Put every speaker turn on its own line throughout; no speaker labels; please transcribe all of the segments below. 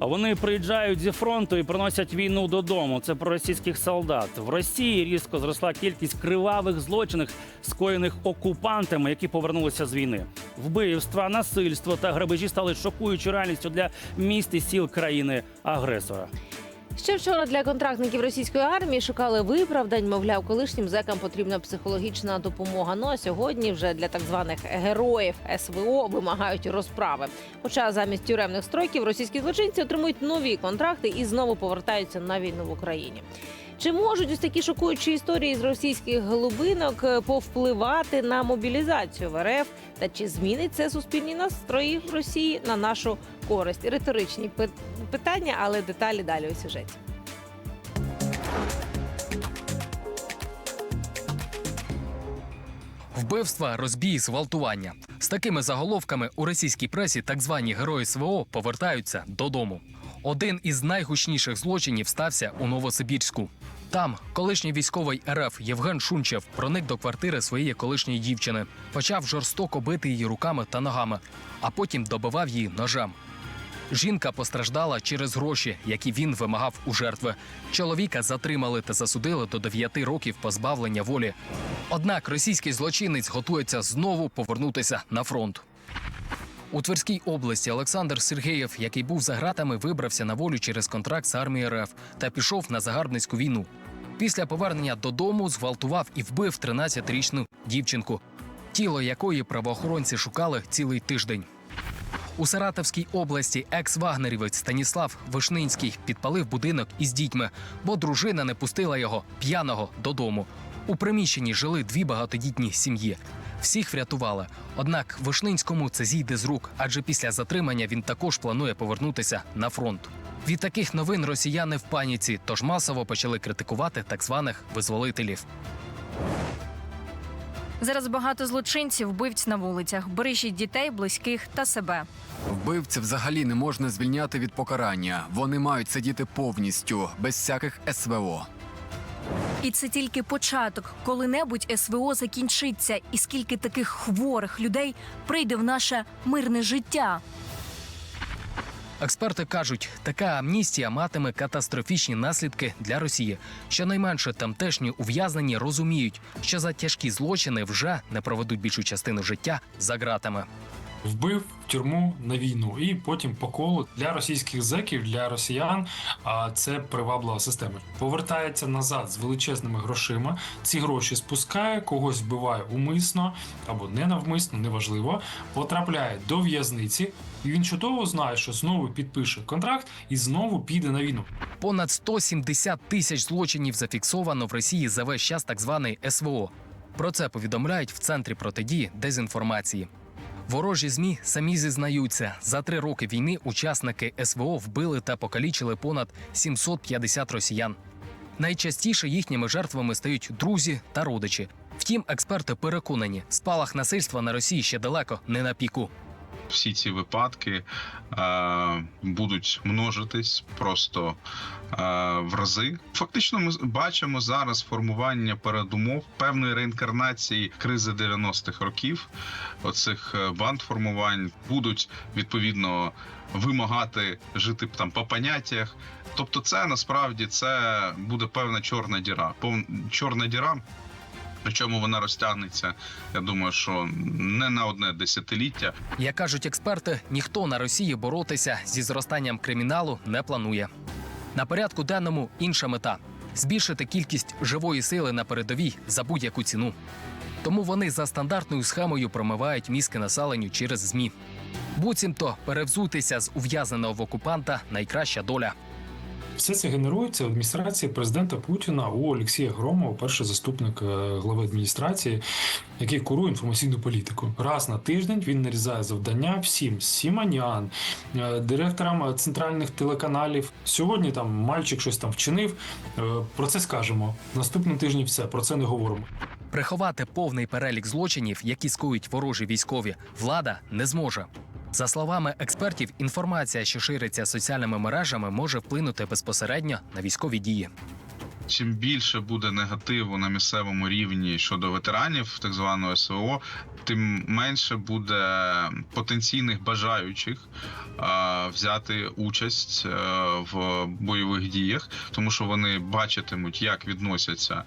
Вони приїжджають зі фронту і приносять війну додому. Це про російських солдат. В Росії різко зросла кількість кривавих злочинів, скоєних окупантами, які повернулися з війни. Вбивства, насильство та грабежі стали шокуючою реальністю для міст і сіл країни агресора.
Ще вчора для контрактників російської армії шукали виправдань. Мовляв, колишнім зекам потрібна психологічна допомога. Ну а сьогодні вже для так званих героїв СВО вимагають розправи. Хоча замість тюремних стройків російські злочинці отримують нові контракти і знову повертаються на війну в Україні. Чи можуть ось такі шокуючі історії з російських глибинок е, повпливати на мобілізацію в РФ? Та чи змінить це суспільні настрої в Росії на нашу користь? Риторичні питання, але деталі далі у сюжеті.
Вбивства, розбій, зґвалтування. З такими заголовками у російській пресі так звані герої СВО повертаються додому. Один із найгучніших злочинів стався у Новосибірську. Там колишній військовий РФ Євген Шунчев проник до квартири своєї колишньої дівчини, почав жорстоко бити її руками та ногами, а потім добивав її ножем. Жінка постраждала через гроші, які він вимагав у жертви. Чоловіка затримали та засудили до 9 років позбавлення волі. Однак російський злочинець готується знову повернутися на фронт. У Тверській області Олександр Сергеєв, який був за ґратами, вибрався на волю через контракт з армією РФ та пішов на загарбницьку війну. Після повернення додому зґвалтував і вбив 13-річну дівчинку, тіло якої правоохоронці шукали цілий тиждень. У Саратовській області екс-вагнерівець Станіслав Вишнинський підпалив будинок із дітьми, бо дружина не пустила його п'яного додому. У приміщенні жили дві багатодітні сім'ї. Всіх врятували. Однак Вишнинському це зійде з рук, адже після затримання він також планує повернутися на фронт. Від таких новин росіяни в паніці, тож масово почали критикувати так званих визволителів.
Зараз багато злочинців вбивць на вулицях. Бережіть дітей, близьких та себе.
Вбивців взагалі не можна звільняти від покарання. Вони мають сидіти повністю, без всяких СВО.
І це тільки початок. Коли-небудь СВО закінчиться, і скільки таких хворих людей прийде в наше мирне життя.
Експерти кажуть, така амністія матиме катастрофічні наслідки для Росії. Щонайменше тамтешні ув'язнені розуміють, що за тяжкі злочини вже не проведуть більшу частину життя за ґратами.
Вбив в тюрму на війну, і потім по колу для російських зеків, для росіян. А це приваблива система. Повертається назад з величезними грошима. Ці гроші спускає, когось вбиває умисно або ненавмисно, неважливо. Потрапляє до в'язниці, і він чудово знає, що знову підпише контракт і знову піде на війну.
Понад 170 тисяч злочинів зафіксовано в Росії за весь час так званий СВО. Про це повідомляють в центрі протидії дезінформації. Ворожі змі самі зізнаються, за три роки війни учасники СВО вбили та покалічили понад 750 росіян. Найчастіше їхніми жертвами стають друзі та родичі. Втім, експерти переконані, спалах насильства на Росії ще далеко не на піку.
Всі ці випадки е, будуть множитись просто е, в рази. Фактично, ми бачимо зараз формування передумов певної реінкарнації кризи 90-х років. Оцих е, банд формувань будуть відповідно вимагати жити там по поняттях. Тобто, це насправді це буде певна чорна діра. Пов... Чорна діра. Причому вона розтягнеться, я думаю, що не на одне десятиліття,
Як кажуть експерти, ніхто на Росії боротися зі зростанням криміналу не планує. На порядку денному інша мета збільшити кількість живої сили на передовій за будь-яку ціну. Тому вони за стандартною схемою промивають мізки населенню через ЗМІ. Буцімто перевзутися з ув'язненого в окупанта найкраща доля.
Все це генерується в адміністрації президента Путіна у Олексія Громова, перший заступник е, глави адміністрації, який курує інформаційну політику. Раз на тиждень він нарізає завдання всім сіманян, е, директорам центральних телеканалів. Сьогодні там мальчик щось там вчинив. е, Про це скажемо. Наступним тижні все про це не говоримо.
Приховати повний перелік злочинів, які скоюють ворожі військові, влада не зможе. За словами експертів, інформація, що шириться соціальними мережами, може вплинути безпосередньо на військові дії.
чим більше буде негативу на місцевому рівні щодо ветеранів так званого СВО, тим менше буде потенційних бажаючих взяти участь е, в бойових діях, тому що вони бачитимуть, як відносяться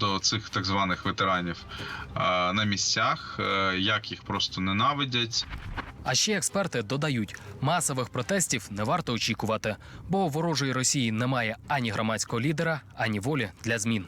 до цих так званих ветеранів на місцях, е, як їх просто ненавидять.
А ще експерти додають, масових протестів не варто очікувати, бо ворожої Росії немає ані громадського лідера, ані волі для змін.